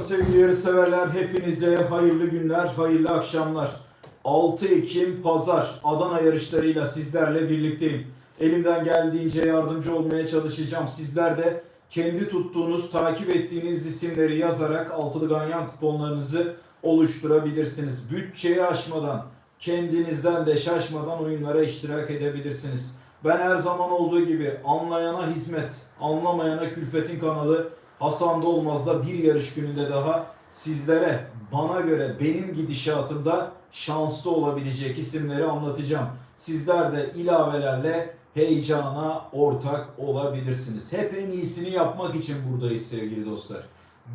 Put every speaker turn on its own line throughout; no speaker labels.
Sevgili yarışseverler hepinize hayırlı günler, hayırlı akşamlar. 6 Ekim Pazar Adana yarışlarıyla sizlerle birlikteyim. Elimden geldiğince yardımcı olmaya çalışacağım. Sizler de kendi tuttuğunuz, takip ettiğiniz isimleri yazarak altılı ganyan kuponlarınızı oluşturabilirsiniz. Bütçeyi aşmadan, kendinizden de şaşmadan oyunlara iştirak edebilirsiniz. Ben her zaman olduğu gibi anlayana hizmet, anlamayana külfetin kanalı Hasan'da Olmaz'da bir yarış gününde daha sizlere bana göre benim gidişatımda şanslı olabilecek isimleri anlatacağım. Sizler de ilavelerle heyecana ortak olabilirsiniz. Hep en iyisini yapmak için buradayız sevgili dostlar.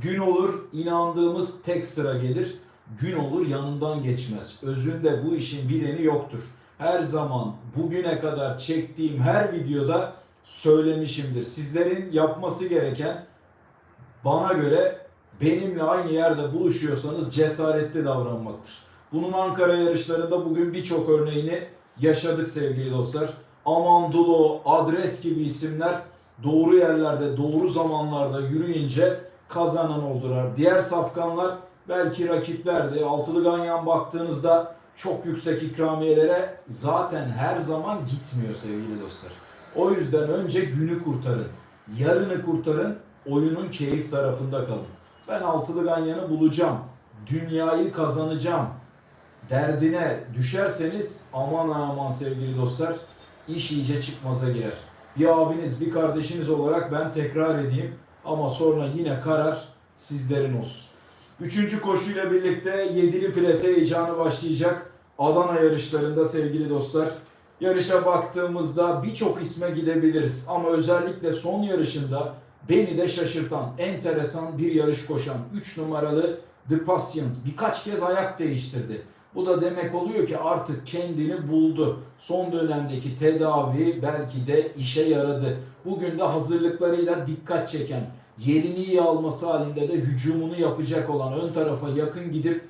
Gün olur inandığımız tek sıra gelir. Gün olur yanından geçmez. Özünde bu işin bileni yoktur. Her zaman bugüne kadar çektiğim her videoda söylemişimdir. Sizlerin yapması gereken bana göre benimle aynı yerde buluşuyorsanız cesaretli davranmaktır. Bunun Ankara yarışlarında bugün birçok örneğini yaşadık sevgili dostlar. Amandulo, Adres gibi isimler doğru yerlerde, doğru zamanlarda yürüyünce kazanan oldular. Diğer safkanlar belki rakiplerdi. Altılı Ganyan baktığınızda çok yüksek ikramiyelere zaten her zaman gitmiyor sevgili dostlar. O yüzden önce günü kurtarın. Yarını kurtarın. Oyunun keyif tarafında kalın. Ben altılı ganyanı bulacağım. Dünyayı kazanacağım. Derdine düşerseniz aman aman sevgili dostlar iş iyice çıkmaza girer. Bir abiniz bir kardeşiniz olarak ben tekrar edeyim ama sonra yine karar sizlerin olsun. Üçüncü koşuyla birlikte yedili plase heyecanı başlayacak Adana yarışlarında sevgili dostlar. Yarışa baktığımızda birçok isme gidebiliriz ama özellikle son yarışında beni de şaşırtan, enteresan bir yarış koşan 3 numaralı The Patient birkaç kez ayak değiştirdi. Bu da demek oluyor ki artık kendini buldu. Son dönemdeki tedavi belki de işe yaradı. Bugün de hazırlıklarıyla dikkat çeken, yerini iyi alması halinde de hücumunu yapacak olan ön tarafa yakın gidip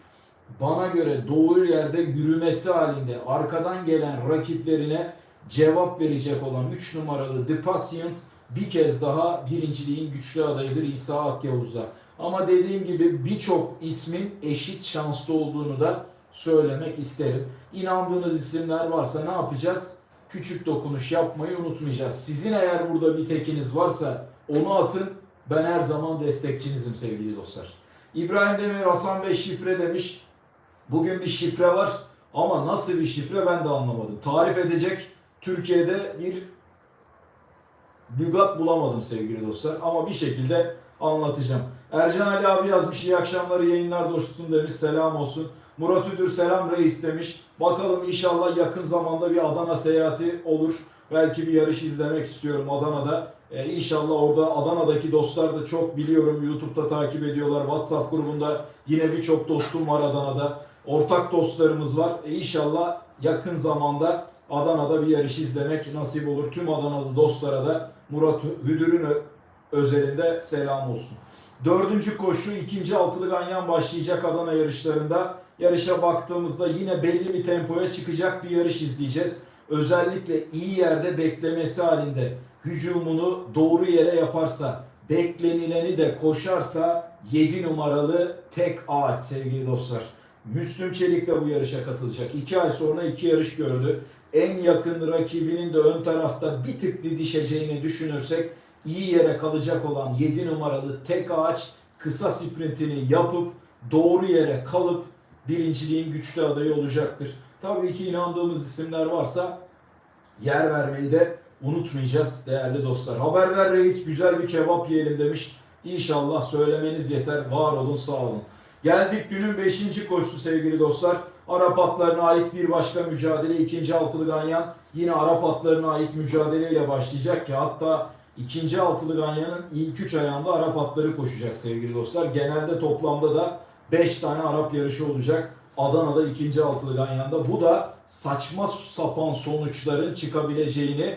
bana göre doğru yerde yürümesi halinde arkadan gelen rakiplerine cevap verecek olan 3 numaralı The Patient bir kez daha birinciliğin güçlü adayıdır İsa Akyavuz'da. Ama dediğim gibi birçok ismin eşit şanslı olduğunu da söylemek isterim. İnandığınız isimler varsa ne yapacağız? Küçük dokunuş yapmayı unutmayacağız. Sizin eğer burada bir tekiniz varsa onu atın. Ben her zaman destekçinizim sevgili dostlar. İbrahim Demir Hasan Bey şifre demiş. Bugün bir şifre var ama nasıl bir şifre ben de anlamadım. Tarif edecek Türkiye'de bir lügat bulamadım sevgili dostlar ama bir şekilde anlatacağım. Ercan Ali abi yazmış iyi akşamlar yayınlar dostum demiş selam olsun. Murat Üdür selam reis demiş. Bakalım inşallah yakın zamanda bir Adana seyahati olur. Belki bir yarış izlemek istiyorum Adana'da. Ee, inşallah orada Adana'daki dostlar da çok biliyorum YouTube'da takip ediyorlar. WhatsApp grubunda yine birçok dostum var Adana'da. Ortak dostlarımız var. E, inşallah yakın zamanda Adana'da bir yarış izlemek nasip olur. Tüm Adanalı dostlara da Murat Hüdür'ün özelinde selam olsun. Dördüncü koşu ikinci altılı ganyan başlayacak Adana yarışlarında. Yarışa baktığımızda yine belli bir tempoya çıkacak bir yarış izleyeceğiz. Özellikle iyi yerde beklemesi halinde hücumunu doğru yere yaparsa, beklenileni de koşarsa 7 numaralı tek ağaç sevgili dostlar. Müslüm Çelik de bu yarışa katılacak. 2 ay sonra iki yarış gördü. En yakın rakibinin de ön tarafta bir tık didişeceğini düşünürsek iyi yere kalacak olan 7 numaralı tek ağaç kısa sprintini yapıp doğru yere kalıp birinciliğin güçlü adayı olacaktır. Tabii ki inandığımız isimler varsa yer vermeyi de unutmayacağız değerli dostlar. Haber ver reis güzel bir kebap yiyelim demiş. İnşallah söylemeniz yeter. Var olun sağ olun. Geldik günün 5. koşusu sevgili dostlar. Arap atlarına ait bir başka mücadele. ikinci altılı ganyan yine Arap atlarına ait mücadeleyle başlayacak ki hatta ikinci altılı ganyanın ilk 3 ayağında Arap atları koşacak sevgili dostlar. Genelde toplamda da 5 tane Arap yarışı olacak. Adana'da ikinci altılı ganyanda. Bu da saçma sapan sonuçların çıkabileceğini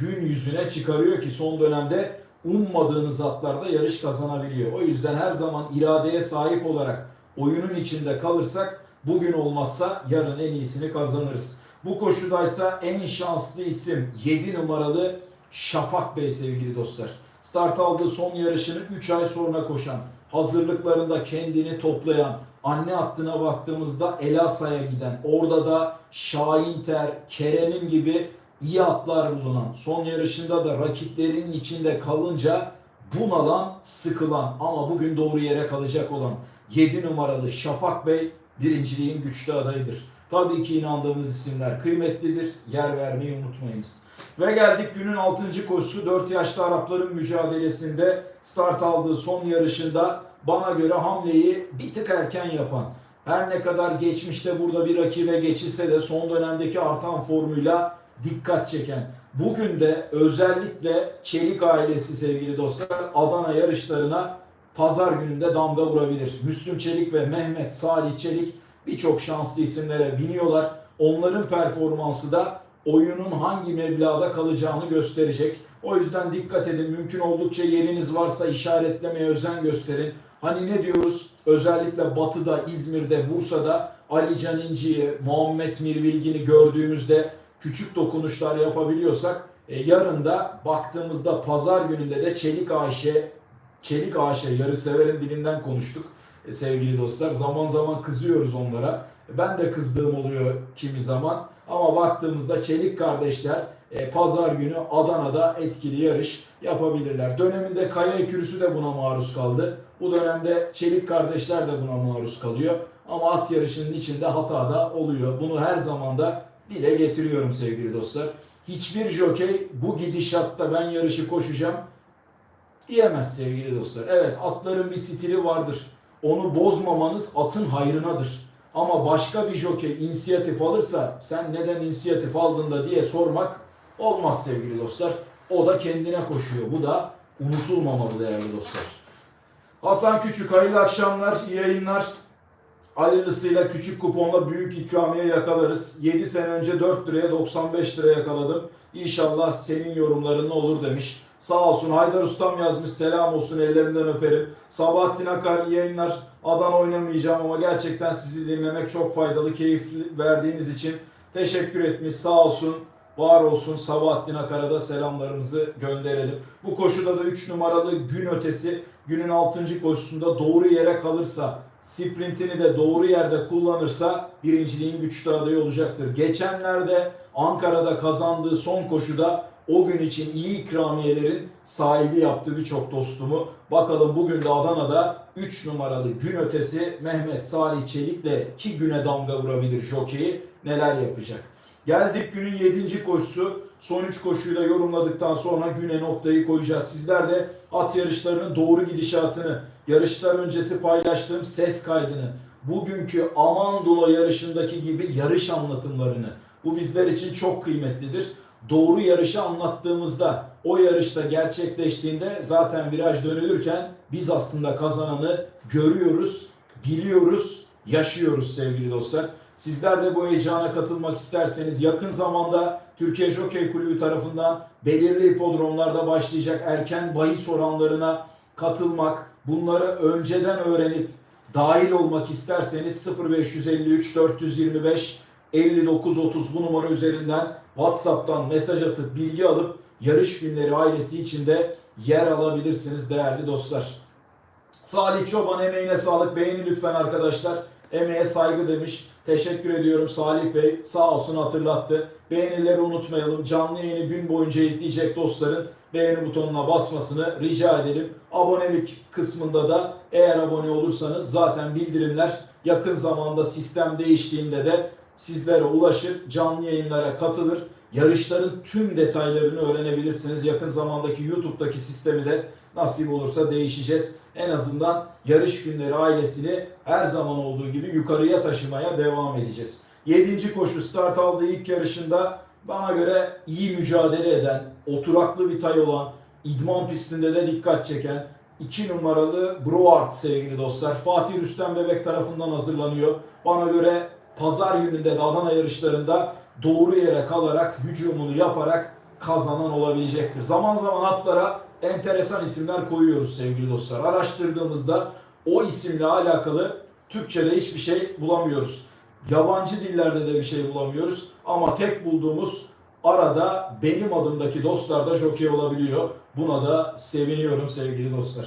gün yüzüne çıkarıyor ki son dönemde ummadığınız atlarda yarış kazanabiliyor. O yüzden her zaman iradeye sahip olarak oyunun içinde kalırsak bugün olmazsa yarın en iyisini kazanırız. Bu koşudaysa en şanslı isim 7 numaralı Şafak Bey sevgili dostlar. Start aldığı son yarışını 3 ay sonra koşan hazırlıklarında kendini toplayan, anne hattına baktığımızda Elasa'ya giden, orada da Şahinter, Kerem'in gibi iyi atlar bulunan, son yarışında da rakiplerinin içinde kalınca bunalan, sıkılan ama bugün doğru yere kalacak olan 7 numaralı Şafak Bey birinciliğin güçlü adayıdır. Tabii ki inandığımız isimler kıymetlidir. Yer vermeyi unutmayınız. Ve geldik günün 6. koşusu 4 yaşlı Arapların mücadelesinde start aldığı son yarışında bana göre hamleyi bir tık erken yapan her ne kadar geçmişte burada bir rakibe geçilse de son dönemdeki artan formuyla dikkat çeken bugün de özellikle Çelik ailesi sevgili dostlar Adana yarışlarına pazar gününde damga vurabilir. Müslüm Çelik ve Mehmet Salih Çelik birçok şanslı isimlere biniyorlar. Onların performansı da oyunun hangi meblağda kalacağını gösterecek. O yüzden dikkat edin. Mümkün oldukça yeriniz varsa işaretlemeye özen gösterin. Hani ne diyoruz? Özellikle Batı'da, İzmir'de, Bursa'da Ali Can İnci'yi, Muhammed Mirbilgin'i gördüğümüzde küçük dokunuşlar yapabiliyorsak e, yarın da baktığımızda pazar gününde de Çelik Ayşe, Çelik Ayşe yarı severin dilinden konuştuk e, sevgili dostlar. Zaman zaman kızıyoruz onlara. Ben de kızdığım oluyor kimi zaman. Ama baktığımızda Çelik kardeşler e, pazar günü Adana'da etkili yarış yapabilirler. Döneminde Kaya Ekürüsü de buna maruz kaldı. Bu dönemde Çelik kardeşler de buna maruz kalıyor. Ama at yarışının içinde hata da oluyor. Bunu her zaman da dile getiriyorum sevgili dostlar. Hiçbir jokey bu gidişatta ben yarışı koşacağım diyemez sevgili dostlar. Evet atların bir stili vardır. Onu bozmamanız atın hayrınadır. Ama başka bir jokey inisiyatif alırsa sen neden inisiyatif aldın da diye sormak olmaz sevgili dostlar. O da kendine koşuyor. Bu da unutulmamalı değerli dostlar. Hasan Küçük hayırlı akşamlar, iyi yayınlar. Hayırlısıyla küçük kuponla büyük ikramiye yakalarız. 7 sene önce 4 liraya 95 liraya yakaladım. İnşallah senin yorumların olur demiş. Sağ olsun Haydar Ustam yazmış. Selam olsun ellerinden öperim. Sabahattin Akar yayınlar. Adan oynamayacağım ama gerçekten sizi dinlemek çok faydalı. Keyif verdiğiniz için teşekkür etmiş. Sağ olsun. Var olsun Sabahattin Akar'a da selamlarımızı gönderelim. Bu koşuda da 3 numaralı gün ötesi günün 6. koşusunda doğru yere kalırsa sprintini de doğru yerde kullanırsa birinciliğin güçlü adayı olacaktır. Geçenlerde Ankara'da kazandığı son koşuda o gün için iyi ikramiyelerin sahibi yaptı birçok dostumu. Bakalım bugün de Adana'da 3 numaralı gün ötesi Mehmet Salih Çelik'le ki güne damga vurabilir jokeyi neler yapacak. Geldik günün 7. koşusu. Son 3 koşuyu da yorumladıktan sonra güne noktayı koyacağız. Sizler de at yarışlarının doğru gidişatını, yarışlar öncesi paylaştığım ses kaydını, bugünkü Amandola yarışındaki gibi yarış anlatımlarını, bu bizler için çok kıymetlidir. Doğru yarışı anlattığımızda, o yarışta gerçekleştiğinde zaten viraj dönülürken biz aslında kazananı görüyoruz, biliyoruz, yaşıyoruz sevgili dostlar. Sizler de bu heyecana katılmak isterseniz yakın zamanda Türkiye Jockey Kulübü tarafından belirli hipodromlarda başlayacak erken bahis oranlarına katılmak, bunları önceden öğrenip dahil olmak isterseniz 0553 425 5930 bu numara üzerinden WhatsApp'tan mesaj atıp bilgi alıp yarış günleri ailesi içinde yer alabilirsiniz değerli dostlar. Salih Çoban emeğine sağlık. Beğeni lütfen arkadaşlar. Emeğe saygı demiş. Teşekkür ediyorum Salih Bey. Sağ olsun hatırlattı. Beğenileri unutmayalım. Canlı yayını gün boyunca izleyecek dostların beğeni butonuna basmasını rica edelim. Abonelik kısmında da eğer abone olursanız zaten bildirimler yakın zamanda sistem değiştiğinde de sizlere ulaşır. Canlı yayınlara katılır. Yarışların tüm detaylarını öğrenebilirsiniz. Yakın zamandaki YouTube'daki sistemi de nasip olursa değişeceğiz. En azından yarış günleri ailesini her zaman olduğu gibi yukarıya taşımaya devam edeceğiz. 7. koşu start aldığı ilk yarışında bana göre iyi mücadele eden, oturaklı bir tay olan, idman pistinde de dikkat çeken 2 numaralı Broart sevgili dostlar. Fatih Rüstem Bebek tarafından hazırlanıyor. Bana göre pazar gününde de Adana yarışlarında doğru yere kalarak, hücumunu yaparak kazanan olabilecektir. Zaman zaman atlara enteresan isimler koyuyoruz sevgili dostlar. Araştırdığımızda o isimle alakalı Türkçe'de hiçbir şey bulamıyoruz. Yabancı dillerde de bir şey bulamıyoruz. Ama tek bulduğumuz arada benim adımdaki dostlar da jockey olabiliyor. Buna da seviniyorum sevgili dostlar.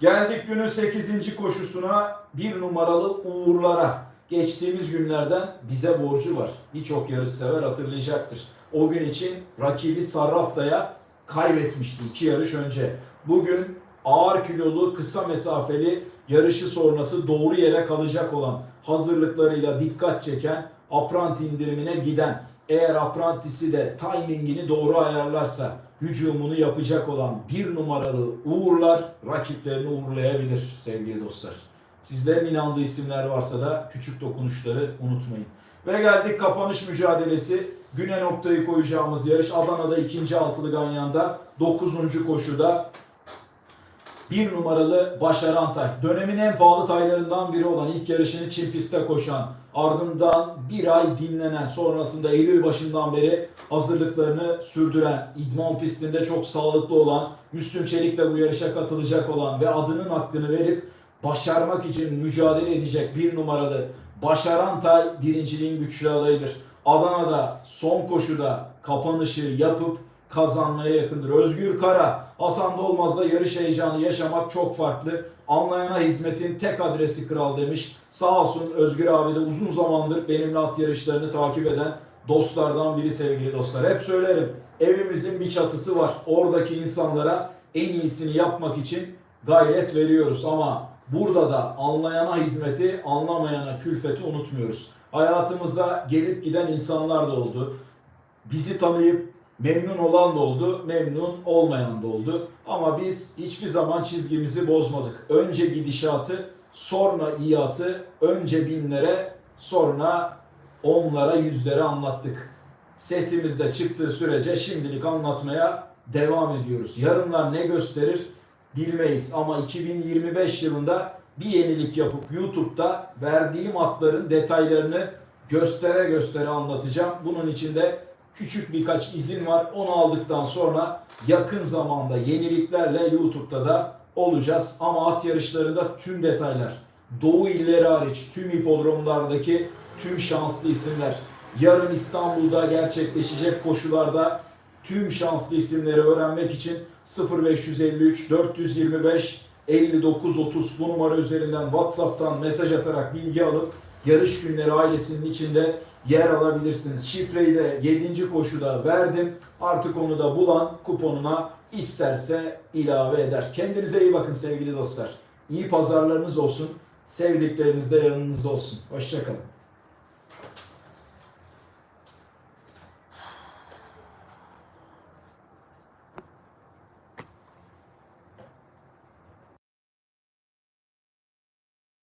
Geldik günün 8. koşusuna bir numaralı Uğurlara. Geçtiğimiz günlerden bize borcu var. Birçok yarış sever hatırlayacaktır. O gün için rakibi Sarrafta'ya kaybetmişti iki yarış önce. Bugün ağır kilolu kısa mesafeli yarışı sonrası doğru yere kalacak olan hazırlıklarıyla dikkat çeken apranti indirimine giden eğer aprantisi de timingini doğru ayarlarsa hücumunu yapacak olan bir numaralı Uğurlar rakiplerini uğurlayabilir sevgili dostlar. Sizlerin inandığı isimler varsa da küçük dokunuşları unutmayın. Ve geldik kapanış mücadelesi. Güne noktayı koyacağımız yarış Adana'da ikinci altılı Ganyan'da 9. koşuda bir numaralı Başar Antay. Dönemin en pahalı taylarından biri olan ilk yarışını Çin pistte koşan, ardından bir ay dinlenen, sonrasında Eylül başından beri hazırlıklarını sürdüren, idman pistinde çok sağlıklı olan, Müslüm Çelik'le bu yarışa katılacak olan ve adının hakkını verip başarmak için mücadele edecek bir numaralı Başar Antay birinciliğin güçlü adayıdır. Adana'da son koşuda kapanışı yapıp kazanmaya yakındır. Özgür Kara, Hasan Dolmaz'da yarış heyecanı yaşamak çok farklı. Anlayana hizmetin tek adresi kral demiş. Sağ olsun Özgür abi de uzun zamandır benimle at yarışlarını takip eden dostlardan biri sevgili dostlar. Hep söylerim evimizin bir çatısı var. Oradaki insanlara en iyisini yapmak için gayret veriyoruz ama burada da anlayana hizmeti, anlamayana külfeti unutmuyoruz. Hayatımıza gelip giden insanlar da oldu. Bizi tanıyıp memnun olan da oldu, memnun olmayan da oldu. Ama biz hiçbir zaman çizgimizi bozmadık. Önce gidişatı, sonra iyatı, önce binlere, sonra onlara, yüzlere anlattık. Sesimiz de çıktığı sürece şimdilik anlatmaya devam ediyoruz. Yarınlar ne gösterir bilmeyiz ama 2025 yılında bir yenilik yapıp YouTube'da verdiğim atların detaylarını göstere göstere anlatacağım. Bunun için de küçük birkaç izin var. Onu aldıktan sonra yakın zamanda yeniliklerle YouTube'da da olacağız. Ama at yarışlarında tüm detaylar, Doğu illeri hariç tüm hipodromlardaki tüm şanslı isimler, yarın İstanbul'da gerçekleşecek koşularda tüm şanslı isimleri öğrenmek için 0553 425 59 30 bu numara üzerinden WhatsApp'tan mesaj atarak bilgi alıp yarış günleri ailesinin içinde yer alabilirsiniz. Şifreyi de 7. koşuda verdim. Artık onu da bulan kuponuna isterse ilave eder. Kendinize iyi bakın sevgili dostlar. İyi pazarlarınız olsun. Sevdikleriniz de yanınızda olsun. Hoşçakalın.